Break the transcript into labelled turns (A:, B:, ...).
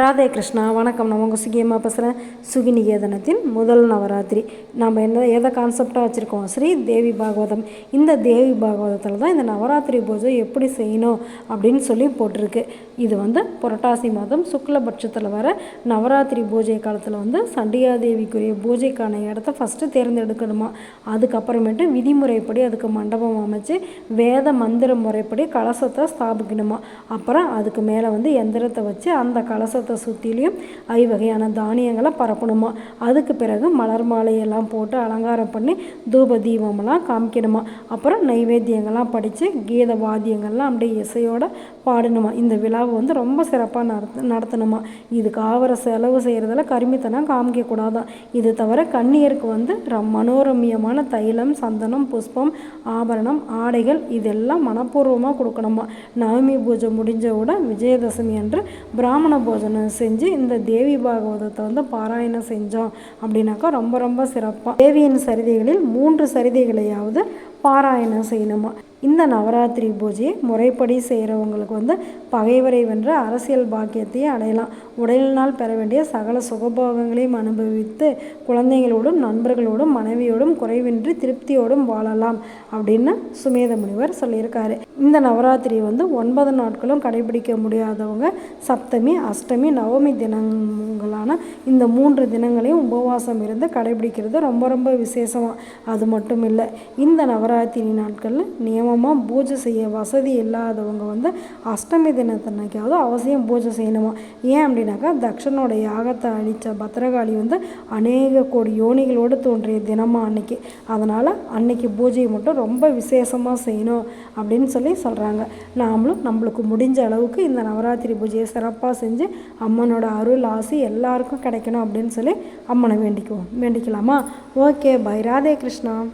A: ராதே கிருஷ்ணா வணக்கம். நான் உங்கள் சுகியமாக பேசுகிறேன் சுகிநிகேதனத்தின் முதல் நவராத்திரி. நம்ம என்ன எதை கான்செப்டாக வச்சுருக்கோம்? ஸ்ரீ தேவி பாகவதம். இந்த தேவி பாகவதத்தில் தான் இந்த நவராத்திரி பூஜை எப்படி செய்யணும் அப்படின்னு சொல்லி போட்டிருக்கு. இது வந்து புரட்டாசி மாதம் சுக்லபட்சத்தில் வர நவராத்திரி பூஜை காலத்தில் வந்து சண்டியாதேவிக்குரிய பூஜைக்கான இடத்த ஃபஸ்ட்டு தேர்ந்தெடுக்கணுமா? அதுக்கப்புறமேட்டு விதிமுறைப்படி அதுக்கு மண்டபம் அமைச்சு வேத மந்திர முறைப்படி கலசத்தை ஸ்தாபிக்கணுமா? அப்புறம் அதுக்கு மேலே வந்து எந்திரத்தை வச்சு அந்த கலசத்தை சுற்றிலையும் ஐவகையான தானியங்களை பரப்பணுமா? அதுக்கு பிறகு மலர் மாலையெல்லாம் போட்டு அலங்காரம் பண்ணி தூப தீபமெல்லாம் காமிக்கணுமா? அப்புறம் நைவேத்தியங்கள்லாம் படித்து கீத வாத்தியங்கள்லாம் அப்படியே இசையோட பாடணுமா? இந்த விழாவை வந்து ரொம்ப சிறப்பாக நடத்த நடத்தணுமா? இதுக்கு ஆவர செலவு செய்கிறதுல கருமித்தனம் காமிக்கக்கூடாதான் இது தவிர கண்ணியருக்கு வந்து ரம் மனோரமியமான தைலம் சந்தனம் புஷ்பம் ஆபரணம் ஆடைகள் இதெல்லாம் மனப்பூர்வமாக கொடுக்கணுமா? நவமி பூஜை முடிஞ்சவுடன் விஜயதசமி அன்று பிராமண போஜனம் செஞ்சு இந்த தேவி பாகவதத்தை வந்து பாராயணம் செஞ்சோம் அப்படின்னாக்கா ரொம்ப ரொம்ப சிறப்பாக தேவியின் சரிதைகளில் மூன்று சரிதைகளையாவது பாராயணம் செய்யணுமா? இந்த நவராத்திரி பூஜையை முறைப்படி செய்கிறவங்களுக்கு வந்து பகைவரை வென்ற அரசியல் பாக்கியத்தையும் அடையலாம். உடலினால் பெற வேண்டிய சகல சுகபோகங்களையும் அனுபவித்து குழந்தைகளோடும் நண்பர்களோடும் மனைவியோடும் குறைவின்றி திருப்தியோடும் வாழலாம் அப்படின்னு சுமேத முனிவர் சொல்லியிருக்காரு. இந்த நவராத்திரி வந்து ஒன்பது நாட்களும் கடைபிடிக்க முடியாதவங்க சப்தமி அஷ்டமி நவமி தினங்களான இந்த மூன்று தினங்களையும் உபவாசம் இருந்து கடைபிடிக்கிறது ரொம்ப ரொம்ப விசேஷமாக அது மட்டும் இல்லை இந்த நவராத்திரி நாட்களில் நியமமாக பூஜை செய்ய வசதி இல்லாதவங்க வந்து அஷ்டமி தினத்தன்னைக்காவது அவசியம் பூஜை செய்யணுமா? ஏன் அப்படின்னாக்கா தக்ஷனோட யாகத்தை அழித்த பத்திரகாளி வந்து அநேக கோடி யோனிகளோடு தோன்றிய தினமாக அன்னைக்கு. அதனால் அன்னைக்கு பூஜையை மட்டும் ரொம்ப விசேஷமாக செய்யணும் அப்படின்னு சொல்லி சொல்கிறாங்க நாமளும் நம்மளுக்கு முடிஞ்ச அளவுக்கு இந்த நவராத்திரி பூஜையை சிறப்பாக செஞ்சு அம்மனோட அருள் ஆசி எல்லாருக்கும் கிடைக்கணும் அப்படின்னு சொல்லி அம்மனை வேண்டிக்குவோம். வேண்டிக்கலாமா? Okay bye Radhe Krishna.